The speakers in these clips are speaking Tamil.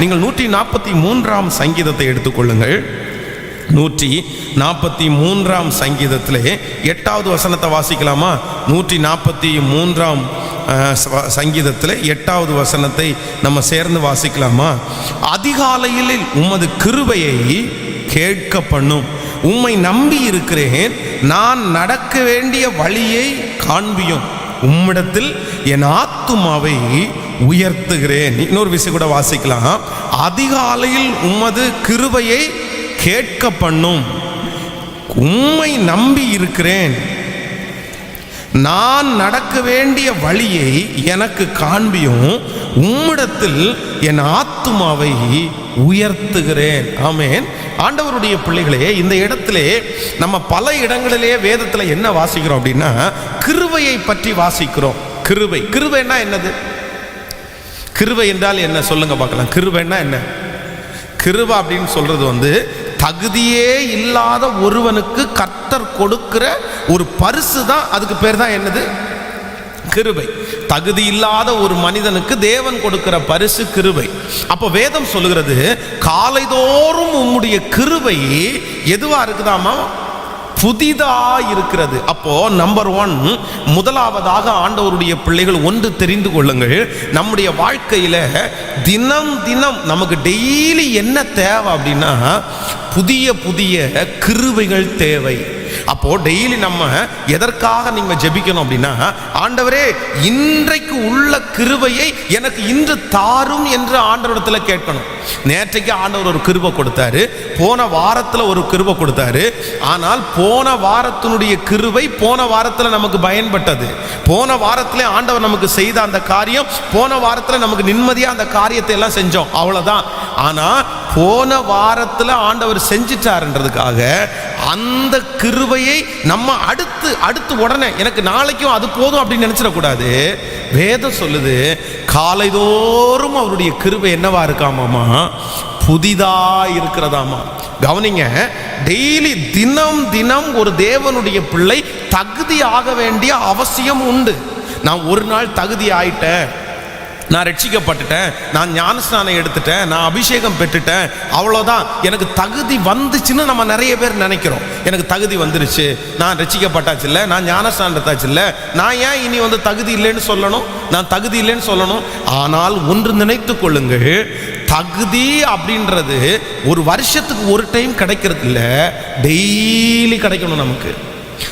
நீங்கள் நூற்றி நாற்பத்தி மூன்றாம் சங்கீதத்தை எடுத்துக்கொள்ளுங்கள். நூற்றி நாற்பத்தி மூன்றாம் சங்கீதத்திலே எட்டாவது வசனத்தை வாசிக்கலாமா? நூற்றி நாற்பத்தி மூன்றாம் சங்கீதத்தில் எட்டாவது வசனத்தை நம்ம சேர்ந்து வாசிக்கலாமா? அதிகாலையில் உமது கிருபையை கேட்க பண்ணும். உம்மை நம்பி இருக்கிறேன். நான் நடக்க வேண்டிய வழியை காண்பியும். உம்மிடத்தில் என் ஆத்துமாவை உயர்த்துகிறேன். இன்னொரு விஷயம் கூட வாசிக்கலாம். அதிகாலையில் உமது கிருபையை கேட்க பண்ணும் உம்மை நம்பி இருக்கிறேன். நான் நடக்க வேண்டிய வழியை எனக்கு காண்பியும். உம்மிடத்தில் என் ஆத்துமாவை உயர்த்துகிறேன். ஆமேன். ஆண்டவருடைய பிள்ளைகளே இந்த இடத்திலே நம்ம பல இடங்களிலே வேதத்தில் என்ன வாசிக்கிறோம் அப்படின்னா கிருவையை பற்றி வாசிக்கிறோம். கிருவை கிருவைன்னா என்னது? கிருவை என்றால் என்ன? சொல்லுங்க பார்க்கலாம். கிருவைன்னா என்ன? கிருவை அப்படின்னு சொல்றது வந்து தகுதியே இல்லாத ஒருவனுக்கு கர்த்தர் கொடுக்கிற ஒரு பரிசு தான். அதுக்கு பேர் தான் என்னது? கிருபை. தகுதி இல்லாத ஒரு மனிதனுக்கு தேவன் கொடுக்கிற பரிசு கிருபை. அப்போ வேதம் சொல்லுகிறது காலைதோறும் உம்முடைய கிருபை எதுவாக இருக்குதாமா புதிதா இருக்கிறது அப்போ நம்பர் ஒன் முதலாவதாக ஆண்டவருடைய பிள்ளைகள் ஒன்று தெரிந்து கொள்ளுங்கள். நம்முடைய வாழ்க்கையில தினம் தினம் நமக்கு டெய்லி என்ன தேவை அப்படின்னா புதிய புதிய கிருவைகள் தேவை. அப்போ டெய்லி நம்ம எதற்காக நீங்க ஜெபிக்கணும் அப்படின்னா ஆண்டவரே இன்றைக்கு உள்ள கிருவையை எனக்கு இன்று தாரும் என்று ஆண்டவரிடத்துல கேட்கணும். நேற்றைக்கு ஆண்டவர் ஒரு கிருபை கொடுத்தாரு. போன வாரத்தில் ஒரு கிருபை கொடுத்தாரு. ஆனால் போன வாரத்தினுடைய கிருபை போன வாரத்தில் நமக்கு பயன்பட்டது. போன வாரத்தில் ஆண்டவர் நமக்கு செய்த அந்த காரியம் போன வாரத்தில் நமக்கு நிம்மதியாக அந்த காரியத்தை எல்லாம் செஞ்சோம். அவ்வளோதான் ஆனால் போன வாரத்தில் ஆண்டவர் செஞ்சிட்டாருன்றதுக்காக அந்த கிருபையை நம்ம அடுத்து அடுத்து உடனே எனக்கு நாளைக்கும் அது போதும் அப்படின்னு நினச்சிடக்கூடாது. வேதம் சொல்லுது காலைதோறும் அவருடைய கிருபை என்னவா இருக்காமாமா புதிதா இருக்கிறதாமா கவனிங்க டெய்லி தினம் தினம் ஒரு தேவனுடைய பிள்ளை தகுதி ஆக வேண்டிய அவசியம் உண்டு. நான் ஒரு நாள் தகுதி ஆயிட்டேன் நான் ரட்சிக்கப்பட்டுட்டேன் நான் ஞானஸ்நானம் எடுத்துட்டேன் நான் அபிஷேகம் பெற்றுட்டேன் அவ்வளோதான் எனக்கு தகுதி வந்துச்சுன்னு நம்ம நிறைய பேர் நினைக்கிறோம். எனக்கு தகுதி வந்துருச்சு நான் ரட்சிக்கப்பட்டாச்சு இல்லை நான் ஞானஸ்நானம் எடுத்தாச்சு இல்லை நான் ஏன் இனி வந்து தகுதி இல்லைன்னு சொல்லணும்? நான் தகுதி இல்லைன்னு சொல்லணும். ஆனால் ஒன்று நினைத்து கொள்ளுங்கள் தகுதி அப்படின்றது ஒரு வருஷத்துக்கு ஒரு டைம் கிடைக்கிறது இல்லை டெய்லி கிடைக்கணும் நமக்கு.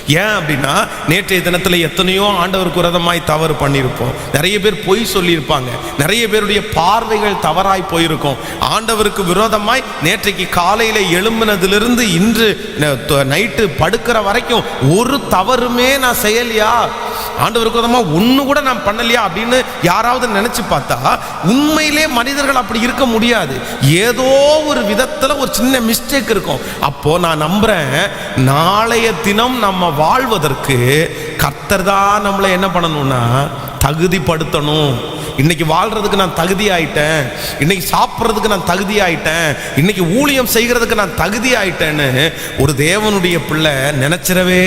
ஏன் அப்படின்னா நேற்றைய தினத்தில் எத்தனையோ ஆண்டவருக்கு விரதமாய் தவறு பண்ணியிருப்போம் நிறைய பேர் பொய் சொல்லியிருப்பாங்க. நிறைய பேருடைய பார்வைகள் தவறாய் போயிருக்கும். ஆண்டவருக்கு விரோதமாய் நேற்றைக்கு காலையில் எழும்பினதிலிருந்து இன்று நைட்டு படுக்கிற வரைக்கும் ஒரு தவறுமே நான் செய்யலையா? ஆண்டவருக்கு விரோதமாக ஒன்று கூட நான் பண்ணலையா அப்படின்னு யாராவது நினைச்சு பார்த்தா உண்மையிலே மனிதர்கள் அப்படி இருக்க முடியாது. ஏதோ ஒரு விதத்தில் ஒரு சின்ன மிஸ்டேக் இருக்கும். அப்போ நான் நம்புறேன் நாளைய தினம் நம்ம வாழ்வதற்கு கர்த்தர் தான் நம்மளை என்ன பண்ணணும்னா தகுதிப்படுத்தணும். இன்னைக்கு வாழ்றதுக்கு நான் தகுதி ஆயிட்டேன் இன்னைக்கு சாப்பிட்றதுக்கு நான் தகுதி ஆயிட்டேன் இன்னைக்கு ஊழியம் செய்கிறதுக்கு நான் தகுதி ஆயிட்டேன்னு ஒரு தேவனுடைய பிள்ளை நினைச்சிடவே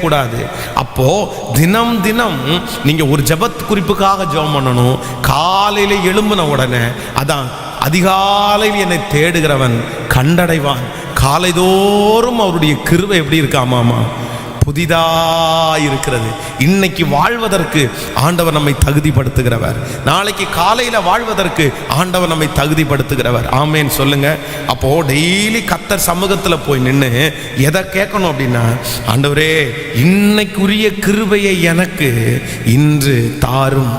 கூடாது. அப்போ தினம் தினம் நீங்க ஒரு ஜெபத் குறிப்புக்காக ஜெபம் பண்ணணும். காலையில எழும்பின உடனே அதான் அதிகாலையில் என்னை தேடுகிறவன் கண்டடைவான். காலைதோறும் அவருடைய கிருவை எப்படி இருக்காமாமா புதிதாக இருக்கிறது இன்னைக்கு வாழ்வதற்கு ஆண்டவர் நம்மை தகுதிப்படுத்துகிறவர். நாளைக்கு காலையில் வாழ்வதற்கு ஆண்டவர் நம்மை தகுதிப்படுத்துகிறவர். ஆமேன்னு சொல்லுங்க. அப்போ டெய்லி கத்தர் சமூகத்தில் போய் நின்று எதை கேட்கணும் அப்படின்னா ஆண்டவரே இன்னைக்குரிய கிருபையை எனக்கு இன்று தாரும்.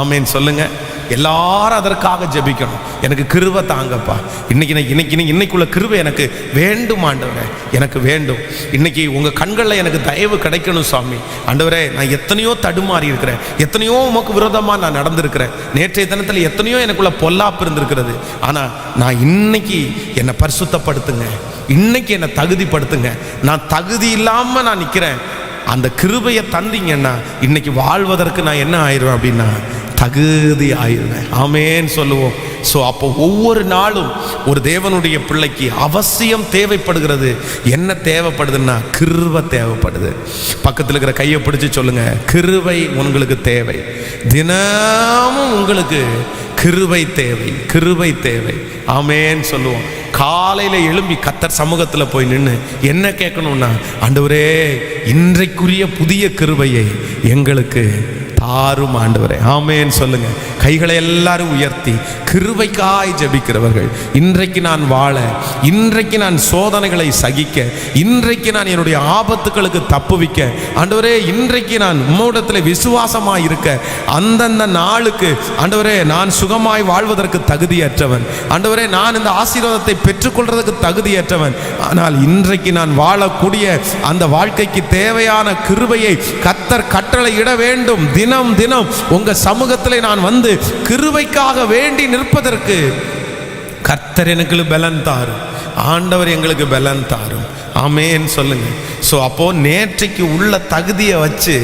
ஆமேன்னு சொல்லுங்கள் எல்லாரும் அதற்காக ஜெபிக்கணும். எனக்கு கிருவை தாங்கப்பா. இன்னைக்கு நான் இன்னைக்கு இன்னைக்குள்ள கிருவை எனக்கு வேண்டும் ஆண்டவரே. எனக்கு வேண்டும். இன்னைக்கு உங்கள் கண்களில் எனக்கு தயவு கிடைக்கணும் சாமி ஆண்டவரே நான் எத்தனையோ தடுமாறி இருக்கிறேன். எத்தனையோ உமக்கு விரோதமாக நான் நடந்திருக்கிறேன். நேற்றைய தினத்தில் எத்தனையோ எனக்குள்ள பொல்லாப்பு இருந்திருக்கிறது. ஆனால் நான் இன்னைக்கு என்னை பரிசுத்தப்படுத்துங்க. இன்னைக்கு என்னை தகுதிப்படுத்துங்க. நான் தகுதி இல்லாமல் நான் நிற்கிறேன் அந்த கிருபையை தந்தீங்கன்னா இன்னைக்கு வாழ்வதற்கு நான் என்ன ஆயிடுவேன் அப்படின்னா தகுதி ஆயிடுவேன் ஆமேன்னு சொல்லுவோம். ஸோ அப்போ ஒவ்வொரு நாளும் ஒரு தேவனுடைய பிள்ளைக்கு அவசியம் தேவைப்படுகிறது. என்ன தேவைப்படுதுன்னா கிருவை தேவைப்படுது. பக்கத்தில் இருக்கிற கையை பிடிச்சி சொல்லுங்க கிருவை உங்களுக்கு தேவை. தினமும் உங்களுக்கு கிருவை தேவை கிருவை தேவை. ஆமேன்னு சொல்லுவோம். காலையில் எழும்பி கத்தர் சமூகத்தில் போய் நின்று என்ன கேட்கணும்னா ஆண்டவரே இன்றைக்குரிய புதிய கிருவையை எங்களுக்கு தாரும் ஆண்டவரே. ஆமேன்னு சொல்லுங்க. கைகளை எல்லாரும் உயர்த்தி கிருவைக்காய் ஜெபிக்கிறவர்கள். இன்றைக்கு நான் வாழ இன்றைக்கு நான் சோதனைகளை சகிக்க இன்றைக்கு நான் என்னுடைய ஆபத்துகளுக்கு தப்புவிக்க ஆண்டவரே இன்றைக்கு நான் உம்மோடத்தில் விசுவாசமாய் இருக்க அந்தந்த நாளுக்கு ஆண்டவரே நான் சுகமாய் வாழ்வதற்கு தகுதியற்றவன். ஆண்டவரே நான் இந்த ஆசீர்வாதத்தை பெற்றுக்கொள்றதுக்கு தகுதியற்றவன். ஆனால் இன்றைக்கு நான் வாழக்கூடிய அந்த வாழ்க்கைக்கு தேவையான கிருபையை கத்தர் கட்டளை இட வேண்டும் தினம் தினம் உங்க சமூகத்தில் நான் வந்து கிருவைக்காக வேண்டி நிற்பதற்கு கர்த்தர் எனக்கு பலன் தாரும். ஆண்டவர் எங்களுக்கு பலன் தாரும். ஆமேன்னு சொல்லுங்க. ஸோ அப்போ நேற்றைக்கு உள்ள தகுதியை வச்சு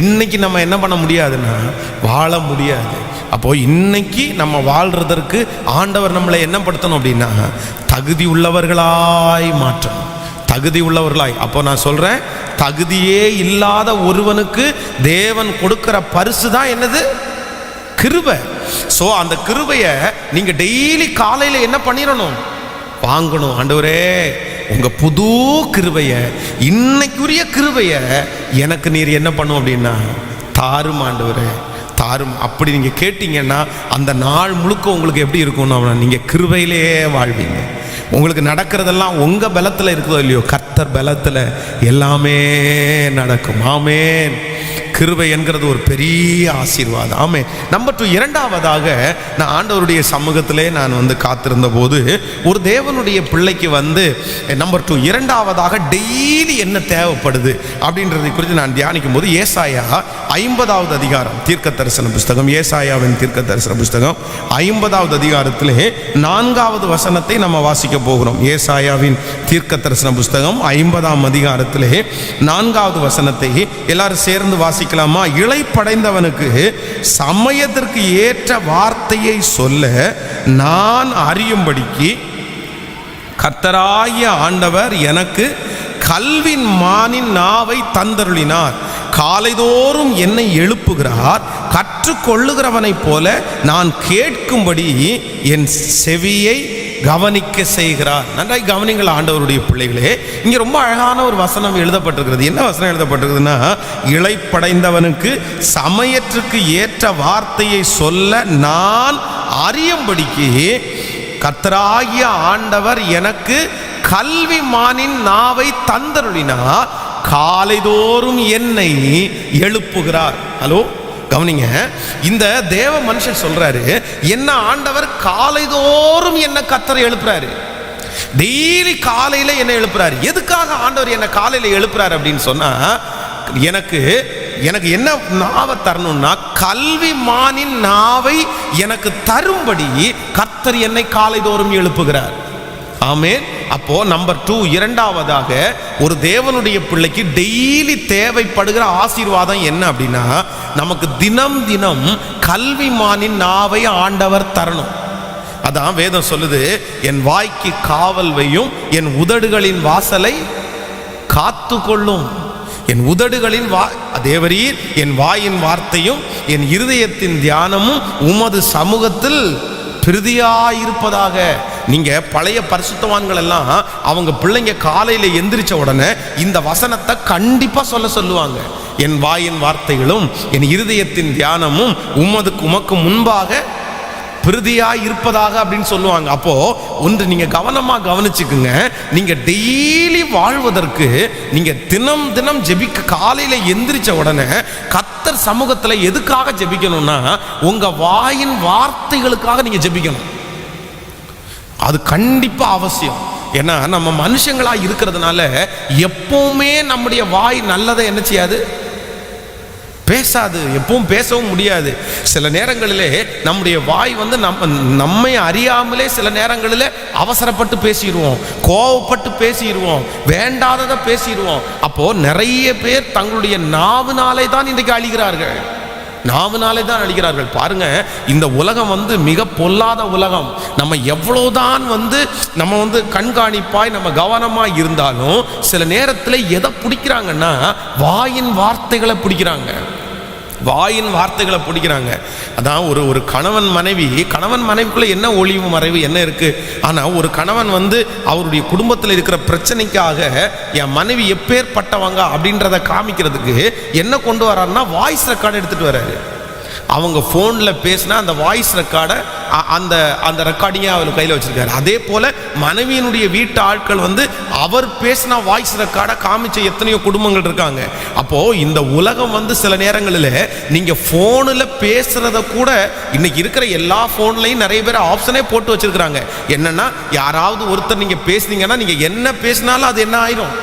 இன்னைக்கு நம்ம என்ன பண்ண முடியாதுன்னா வாழ முடியாது. அப்போ இன்னைக்கு நம்ம வாழ்றதற்கு ஆண்டவர் நம்மளை என்ன படுத்தணும் அப்படின்னா தகுதி உள்ளவர்களாய் மாற்றணும். தகுதி உள்ளவர்களாய் அப்போ நான் சொல்கிறேன் தகுதியே இல்லாத ஒருவனுக்கு தேவன் கொடுக்கிற பரிசு தான் என்னது? கிருபை. ஸோ அந்த கிருபையை நீங்கள் டெய்லி காலையில் என்ன பண்ணிடணும்? வாங்கணும். ஆண்டவரே உங்கள் புது கிருபையை இன்னைக்குரிய கிருபையை எனக்கு நீர் என்ன பண்ணும் அப்படின்னா தாரும் ஆண்டவரே தாரும். அப்படி நீங்கள் கேட்டிங்கன்னா அந்த நாள் முழுக்க உங்களுக்கு எப்படி இருக்கும்னு நீங்கள் கிருபையிலேயே வாழ்வீங்க. உங்களுக்கு நடக்கிறதெல்லாம் உங்கள் பலத்தில் இருக்குதோ இல்லையோ கர்த்தர் பலத்தில் எல்லாமே நடக்கும். ஆமேன். கிருபை என்கிறது ஒரு பெரிய ஆசீர்வாதம். ஆமே நம்பர் டூ இரண்டாவதாக நான் ஆண்டவருடைய சமூகத்திலே நான் வந்து காத்திருந்த போது ஒரு தேவனுடைய பிள்ளைக்கு வந்து eh, நம்பர் டூ இரண்டாவதாக டெய்லி என்ன தேவைப்படுது அப்படின்றதை குறித்து நான் தியானிக்கும் போது ஏசாயா ஐம்பதாவது அதிகாரம் தீர்க்க தரிசன புஸ்தகம் ஏசாயாவின் தீர்க்க தரிசன புஸ்தகம் ஐம்பதாவது அதிகாரத்திலே நான்காவது வசனத்தை நம்ம வாசிக்க போகிறோம். ஏசாயாவின் தீர்க்க தரிசன புஸ்தகம் ஐம்பதாம் அதிகாரத்திலே நான்காவது வசனத்தை எல்லாரும் சேர்ந்து வாசிக்கலாமா? இழைப்படைந்தவனுக்கு சமயத்திற்கு ஏற்ற வார்த்தையை சொல்ல நான் அறியும்படிக்கு கத்தராய ஆண்டவர் எனக்கு கல்வின் மானின் நாவை தந்தருளினார். காலைதோறும் என்னை எழுப்புகிறார். கற்றுக்கொள்ளுகிறவனைப் போல நான் கேட்கும்படி என் செவியை கவனிக்க செய்கிறார். நன்றாய் கவனிங்கள் ஆண்டவருடைய பிள்ளைகளே. இங்கே ரொம்ப அழகான ஒரு வசனம் எழுதப்பட்டிருக்கிறது. என்ன வசனம் எழுதப்பட்டிருக்குதுன்னா இளைப்படைந்தவனுக்கு சமயத்திற்கு ஏற்ற வார்த்தையை சொல்ல நான் அறியும்படிக்கு கத்தராகிய ஆண்டவர் எனக்கு கல்வி மானின் நாவை தந்தருளினா காலைதோறும் என்னை எழுப்புகிறார். ஹலோ? கவனிங்க இந்த தேவ மனுஷன் சொல்றாரு என்ன ஆண்டவர் காலைதோறும் என்ன கத்தரை எழுப்புறாரு. டெய்லி காலையில என்ன எழுப்புறாரு. எதுக்காக ஆண்டவர் என்ன காலையில எழுப்புறாரு அப்படின்னு சொன்னா எனக்கு எனக்கு என்ன நாவை தரணும்னா கல்வி மானின் நாவை எனக்கு தரும்படி கத்தர் என்னை காலைதோறும் எழுப்புகிறார். ஆமேன். அப்போ நம்பர் டூ இரண்டாவதாக ஒரு தேவனுடைய பிள்ளைக்கு டெய்லி தேவைப்படுகிற ஆசீர்வாதம் என்ன அப்படின்னா நமக்கு தினம் தினம் கல்விமானின் நாவை ஆண்டவர் தரணும். அதான் வேதம் சொல்லுது என் வாய்க்கு காவல் வையும் என் உதடுகளின் வாசலை காத்து கொள்ளும். என் உதடுகளின் வா தேவரீர் என் வாயின் வார்த்தையும் என் இருதயத்தின் தியானமும் உமது சமூகத்தில் பிரதியாயிருப்பதாக. நீங்க பழைய பரிசுத்தவான்கள் எல்லாம் அவங்க பிள்ளைங்க காலையில எந்திரிச்ச உடனே இந்த வசனத்தை கண்டிப்பா சொல்ல சொல்லுவாங்க. என் வாயின் வார்த்தைகளும் என் இருதயத்தின் தியானமும் உமது உமக்கு முன்பாக பிரதியாக இருப்பதாக அப்படின்னு சொல்லுவாங்க. அப்போது ஒன்று நீங்கள் கவனமாக கவனிச்சுக்குங்க. நீங்கள் டெய்லி வாழ்வதற்கு நீங்கள் தினம் தினம் ஜெபிக்க காலையில் எந்திரிச்ச உடனே கத்தர் சமூகத்தில் எதுக்காக ஜெபிக்கணும்னா உங்கள் வாயின் வார்த்தைகளுக்காக நீங்கள் ஜெபிக்கணும். அது கண்டிப்பாக அவசியம். ஏன்னா நம்ம மனுஷங்களாக இருக்கிறதுனால எப்பவுமே நம்முடைய வாய் நல்லதை என்ன செய்யாது? பேசாது. எப்பவும் பேசவும் முடியாது. சில நேரங்களிலே நம்முடைய வாய் வந்து நம்ம நம்மை அறியாமலே சில நேரங்களில் அவசரப்பட்டு பேசிடுவோம். கோவப்பட்டு பேசிடுவோம். வேண்டாததை பேசிடுவோம். அப்போது நிறைய பேர் தங்களுடைய நாவினாலே தான் இன்றைக்கு அழிகிறார்கள். நாவினாலே தான் அழிகிறார்கள். பாருங்க இந்த உலகம் வந்து மிக பொல்லாத உலகம். நம்ம எவ்வளவுதான் வந்து நம்ம வந்து கண்காணிப்பாய் நம்ம கவனமாய் இருந்தாலும் சில நேரத்தில் எதை பிடிக்கிறாங்கன்னா வாயின் வார்த்தைகளை பிடிக்கிறாங்க. வாயின் வார்த்தைகளை பிடிக்கிறாங்க. அதான் ஒரு ஒரு கணவன் மனைவி கணவன் மனைவிக்குள்ள என்ன ஒளிவு மறைவு என்ன இருக்கு? ஆனா ஒரு கணவன் வந்து அவருடைய குடும்பத்தில் இருக்கிற பிரச்சனைக்காக என் மனைவி எப்பேற்பட்டவங்க அப்படின்றத காமிக்கிறதுக்கு என்ன கொண்டு வராருன்னா வாய்ஸ் ரெக்கார்டு எடுத்துட்டு வராரு. அவங்க ஃபோனில் பேசினா அந்த வாய்ஸ் ரெக்கார்டை அந்த அந்த ரெக்கார்டிங்கை அவர் கையில் வச்சுருக்காரு. அதே போல் மனைவியினுடைய வீட்டு ஆட்கள் வந்து அவர் பேசின வாய்ஸ் ரெக்கார்டை காமிச்ச எத்தனையோ குடும்பங்கள் இருக்காங்க. அப்போது இந்த உலகம் வந்து சில நேரங்களில் நீங்கள் ஃபோனில் பேசுகிறத கூட இன்னைக்கு இருக்கிற எல்லா ஃபோன்லையும் நிறைய பேர் ஆப்ஷனே போட்டு வச்சிருக்கிறாங்க. என்னென்னா யாராவது ஒருத்தர் நீங்கள் பேசுனீங்கன்னா நீங்கள் என்ன பேசினாலும் அது என்ன ஆயிரும்?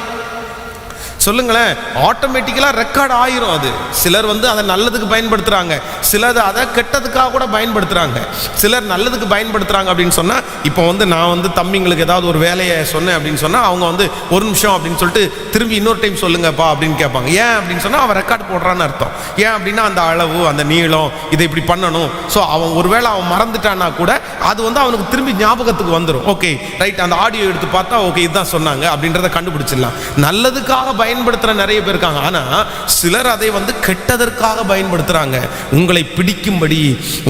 சொல்லுங்களேன் ஆட்டோமேட்டிக்கலாக ரெக்கார்ட் ஆயிரும் அது. சிலர் வந்து அதை நல்லதுக்கு பயன்படுத்துகிறாங்க சிலர் அதை கெட்டதுக்காக கூட பயன்படுத்துகிறாங்க சிலர் நல்லதுக்கு பயன்படுத்துகிறாங்க அப்படின்னு சொன்னால் இப்போ வந்து நான் வந்து தம்பிங்களுக்கு ஏதாவது ஒரு வேலையை சொன்னேன் அப்படின்னு சொன்னால் அவங்க வந்து ஒரு நிமிஷம் அப்படின்னு சொல்லிட்டு திரும்பி இன்னொரு டைம் சொல்லுங்கப்பா அப்படின்னு கேட்பாங்க. ஏன் அப்படின்னு சொன்னால் அவன் ரெக்கார்ட் போடுறான்னு அர்த்தம். ஏன் அப்படின்னா அந்த அளவு அந்த நீளம் இதை இப்படி பண்ணணும். ஸோ அவன் ஒருவேளை அவன் மறந்துட்டான்னா கூட அது வந்து அவனுக்கு திரும்பி ஞாபகத்துக்கு வந்துடும் ஓகே ரைட் அந்த ஆடியோ எடுத்து பார்த்தா ஓகே இதுதான் சொன்னாங்க அப்படின்றத கண்டுபிடிச்சிடலாம். நல்லதுக்காக பயன்படுத்துகிற நிறைய பேர் இருக்காங்க. ஆனால் சிலர் அதை வந்து கெட்டதற்காக பயன்படுத்துகிறாங்க உங்களை பிடிக்கும்படி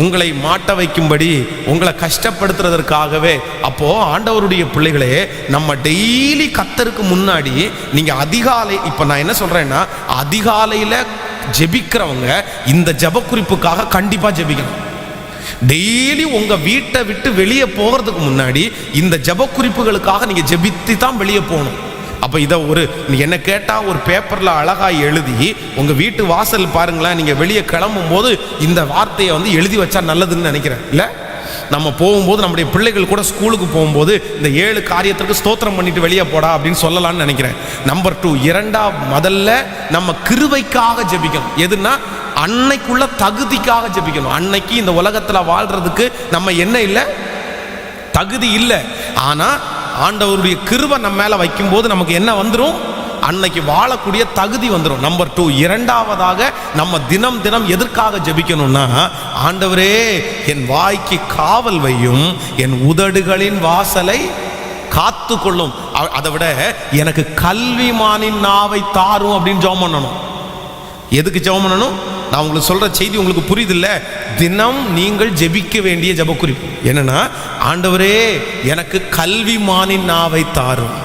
உங்களை மாட்ட வைக்கும்படி உங்களை கஷ்டப்படுத்துறதற்காகவே. அப்போ ஆண்டவருடைய பிள்ளைகளே நம்ம டெய்லி கத்தருக்கு முன்னாடி நீங்க அதிகாலை இப்போ நான் என்ன சொல்றேன்னா அதிகாலையில் ஜெபிக்கிறவங்க இந்த ஜெப குறிப்புக்காக கண்டிப்பாக ஜெபிக்கணும். டெய்லி உங்க வீட்டை விட்டு வெளியே போகிறதுக்கு முன்னாடி இந்த ஜெப குறிப்புகளுக்காக நீங்க ஜெபித்து தான் வெளியே போகணும். அப்போ இதை ஒரு நீ என்ன கேட்டால் ஒரு பேப்பரில் அழகாக எழுதி உங்கள் வீட்டு வாசல் பாருங்களேன் நீங்கள் வெளியே கிளம்பும் போது இந்த வார்த்தையை வந்து எழுதி வச்சா நல்லதுன்னு நினைக்கிறேன். இல்லை? நம்ம போகும்போது நம்முடைய பிள்ளைகள் கூட ஸ்கூலுக்கு போகும்போது இந்த ஏழு காரியத்திற்கு ஸ்தோத்திரம் பண்ணிட்டு வெளியே போடா அப்படின்னு சொல்லலாம்னு நினைக்கிறேன். நம்பர் டூ இரண்டாம் முதல்ல நம்ம கிருவைக்காக ஜெபிக்கணும். எதுனா அன்னைக்குள்ள தகுதிக்காக ஜெபிக்கணும். அன்னைக்கு இந்த உலகத்தில் வாழ்றதுக்கு நம்ம என்ன இல்லை? தகுதி இல்லை. ஆனால் ஆண்டவருடைய கிருவை நம்ம மேலே வைக்கும்போது நமக்கு என்ன வந்துடும் அன்னைக்கு வாழக்கூடிய தகுதி வந்துடும் நம்பர் டூ இரண்டாவதாக நம்ம தினம் தினம் எதற்காக ஜபிக்கணும்னா ஆண்டவரே என் வாய்க்கு காவல் வையும் என் உதடுகளின் வாசலை காத்து கொள்ளும் அதை விட எனக்கு கல்விமானின் நாவை தாரும் அப்படின்னு ஜெபம் பண்ணணும். எதுக்கு ஜெபம் பண்ணணும்? நான் உங்களுக்கு சொல்ற செய்தி உங்களுக்கு புரியுதில்ல. தினம் நீங்கள் ஜெபிக்க வேண்டிய ஜபக்குறிப்பு. என்னன்னா ஆண்டவரே எனக்கு கல்விமானின் நாவை தாரும்.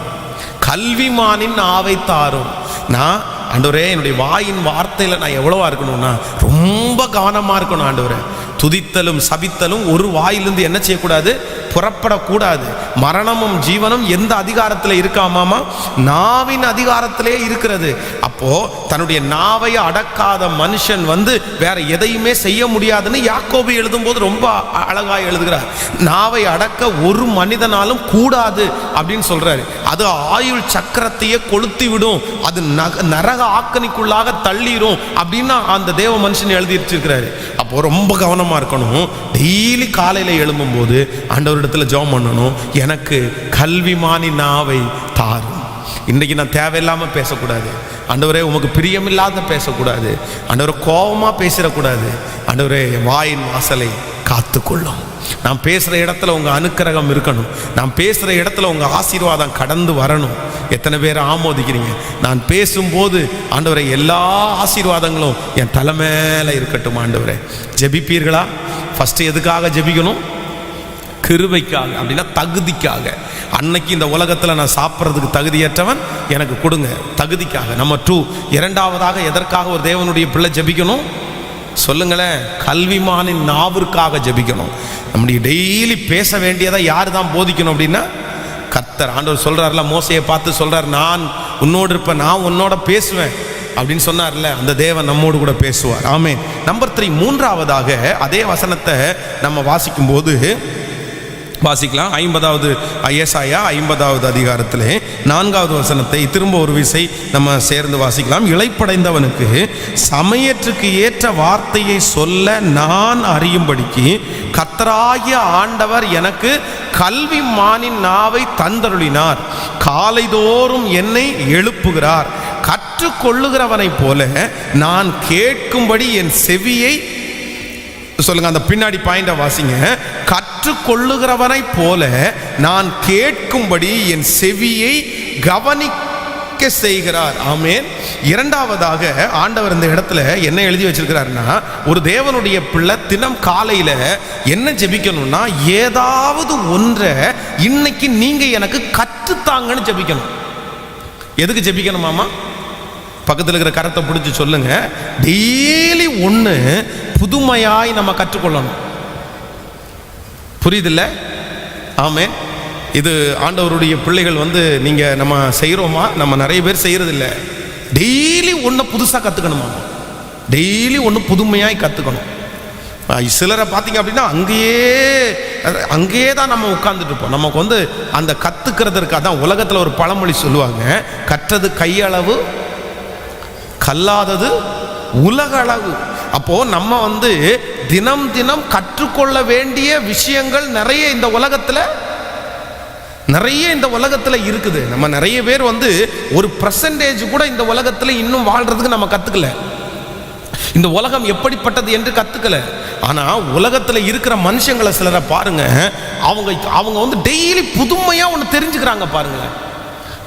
கல்விமானின் நாவை தாரும். நான் ஆண்டவரே என்னுடைய வாயின் வார்த்தையில் நான் எவ்வளவா இருக்கணும்னா ரொம்ப கவனமாக இருக்கணும் ஆண்டவரே. துதித்தலும் சபித்தலும் ஒரு வாயிலிருந்து என்ன செய்யக்கூடாது? புறப்படக்கூடாது. மரணமும் ஜீவனும் எந்த அதிகாரத்தில் இருக்காமாமா நாவின் அதிகாரத்திலே இருக்கிறது. அப்போ தன்னுடைய நாவை அடக்காத மனுஷன் வந்து வேற எதையுமே செய்ய முடியாதுன்னு யாக்கோபு எழுதும்போது ரொம்ப அழகாக எழுதுகிறார். நாவை அடக்க ஒரு மனிதனாலும் கூடாது அப்படின்னு சொல்றாரு. அது ஆயுள் சக்கரத்தையே கொளுத்தி விடும் அது நக- நரக ஆக்கணிக்குள்ளாக தள்ளிடும் அப்படின்னு அந்த தேவ மனுஷன் எழுதி வச்சிருக்கிறாரு அப்போ ரொம்ப கவனமாக இருக்கணும். டெய்லி காலையில் எழும்பும்போது ஆண்டவரிடத்தில் ஜெபம் பண்ணணும். எனக்கு கல்விமானி நாவை தாரும். இன்றைக்கி நான் தேவையில்லாமல் பேசக்கூடாது. ஆண்டவரே உமக்கு பிரியமில்லாத பேசக்கூடாது. ஆண்டவரை கோபமாக பேசிடக்கூடாது. ஆண்டவரே வாயின் வாசலை காத்துக்கொள்ளும். நான் பேசுகிற இடத்துல உங்கள் அனுக்கிரகம் இருக்கணும். நான் பேசுகிற இடத்துல உங்கள் ஆசீர்வாதம் கடந்து வரணும். எத்தனை பேர் ஆமோதிக்கிறீங்க? நான் பேசும்போது ஆண்டவரை எல்லா ஆசீர்வாதங்களும் என் தலை மேலே இருக்கட்டும் ஆண்டவரே. ஜெபிப்பீர்களா? ஃபஸ்ட்டு எதுக்காக ஜெபிக்கணும்? கிருவைக்காக அப்படின்னா தகுதிக்காக. அன்னைக்கு இந்த உலகத்தில் நான் சாப்பிட்றதுக்கு தகுதியற்றவன் எனக்கு கொடுங்க. தகுதிக்காக. நம்ம டூ இரண்டாவதாக எதற்காக ஒரு தேவனுடைய பிள்ளை ஜெபிக்கணும்? சொல்லுங்களேன் கல்விமானின் நாவிற்காக ஜெபிக்கணும். நம்முடைய டெய்லி பேச வேண்டியதை யார் தான் போதிக்கணும் அப்படின்னா கத்தர் ஆண்டவர் சொல்கிறார்ல மோசையை பார்த்து சொல்கிறார் நான் உன்னோடு இருப்பேன் நான் உன்னோட பேசுவேன். அப்படின்னு சொன்னார்ல அந்த தேவன் நம்மோடு கூட பேசுவார். ஆமே நம்பர் த்ரீ மூன்றாவதாக அதே வசனத்தை நம்ம வாசிக்கும் போது வாசிக்கலாம். ஐம்பதாவது ஐஎஸ்ஐயா ஐம்பதாவது அதிகாரத்திலே நான்காவது வசனத்தை திரும்ப ஒரு விசை நம்ம சேர்ந்து வாசிக்கலாம். இளைப்படைந்தவனுக்கு சமயற்றுக்கு ஏற்ற வார்த்தையை சொல்ல நான் அறியும்படிக்கு கத்தராகிய ஆண்டவர் எனக்கு கல்வி மானின் நாவை தந்தருளினார். காலைதோறும் என்னை எழுப்புகிறார். கற்றுக்கொள்ளுகிறவனைப் போல நான் கேட்கும்படி என் செவியை சொல்லுங்க அந்த பின்னாடி பாயிண்ட வாசிங்க. கற்றுக்கொள்ளுகிறவனை போல நான் கேட்கும்படி என் செவியை கவனிக்க செய்கிறார். ஆமேன். இரண்டாவதாக ஆண்டவர் இந்த இடத்துல என்ன எழுதி வச்சிருக்கிறாருன்னா ஒரு தேவனுடைய பிள்ளை தினம் காலையில என்ன ஜெபிக்கணும்னா ஏதாவது ஒன்றை இன்னைக்கு நீங்க எனக்கு கற்றுத்தாங்கன்னு ஜெபிக்கணும். எதுக்கு ஜெபிக்கணுமாமா பக்கத்தில் இருக்கிற கரத்தை பிடிச்சி சொல்லுங்க. டெய்லி ஒன்று புதுமையாய் நம்ம கற்றுக்கொள்ளணும். புரியுதில்ல? ஆமே இது ஆண்டவருடைய பிள்ளைகள் வந்து நீங்கள் நம்ம செய்கிறோமா நம்ம நிறைய பேர் செய்கிறதில்ல டெய்லி ஒன்று புதுசாக கற்றுக்கணுமா டெய்லி ஒன்று புதுமையாக கற்றுக்கணும் சிலரை பார்த்தீங்க அப்படின்னா அங்கேயே அங்கேயே தான் நம்ம உட்கார்ந்துட்டு இருப்போம். நமக்கு வந்து அந்த கற்றுக்கிறதற்காக தான் உலகத்தில் ஒரு பழமொழி சொல்லுவாங்க. கற்றது கையளவு கல்லாதது உலக அளவு அப்போது நம்ம வந்து தினம் தினம் கற்றுக்கொள்ள வேண்டிய விஷயங்கள் நிறைய இந்த உலகத்தில் நிறைய இந்த உலகத்தில் இருக்குது. நம்ம நிறைய பேர் வந்து ஒரு பர்சன்டேஜ் கூட இந்த உலகத்தில் இன்னும் வாழ்றதுக்கு நம்ம கற்றுக்கல இந்த உலகம் எப்படிப்பட்டது என்று கற்றுக்கல ஆனால் உலகத்தில் இருக்கிற மனுஷங்களை சிலரை பாருங்க அவங்க அவங்க வந்து டெய்லி புதுமையாக ஒன்று தெரிஞ்சுக்கிறாங்க பாருங்களேன்.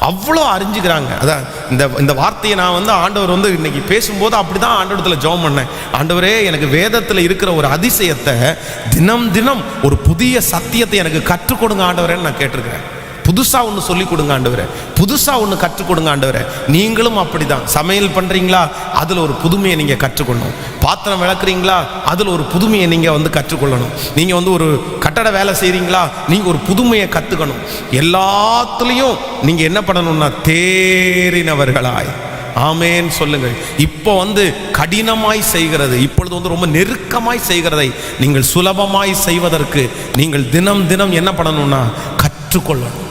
அவ்வளோ அறிஞ்சுக்கிறாங்க. அதான் இந்த இந்த வார்த்தையை நான் வந்து ஆண்டவர் வந்து இன்னைக்கு பேசும்போது அப்படி தான் ஆண்டவரத்தில் ஜோம் பண்ணேன். ஆண்டவரே எனக்கு வேதத்தில் இருக்கிற ஒரு அதிசயத்தை தினம் தினம் ஒரு புதிய சத்தியத்தை எனக்கு கற்றுக் கொடுங்க ஆண்டவரேன்னு நான் கேட்டிருக்கிறேன். புதுசாக ஒன்று சொல்லி கொடுங்க ஆண்டவரே. புதுசாக ஒன்று கற்றுக் கொடுங்க ஆண்டவரே. நீங்களும் அப்படிதான். சமையல் பண்ணுறீங்களா அதில் ஒரு புதுமையை நீங்கள் கற்றுக்கொள்ளணும். பாத்திரம் விளக்குறீங்களா? அதில் ஒரு புதுமையை நீங்கள் வந்து கற்றுக்கொள்ளணும். நீங்கள் வந்து ஒரு கட்டட வேலை செய்கிறீங்களா நீங்கள் ஒரு புதுமையை கற்றுக்கணும் எல்லாத்துலேயும் நீங்கள் என்ன பண்ணணும்னா தேறினவர்களாய். ஆமேன்னு சொல்லுங்கள். இப்போ வந்து கடினமாய் செய்கிறது இப்பொழுது வந்து ரொம்ப நெருக்கமாய் செய்கிறதை நீங்கள் சுலபமாய் செய்வதற்கு நீங்கள் தினம் தினம் என்ன பண்ணணும்னா கற்றுக்கொள்ளணும்.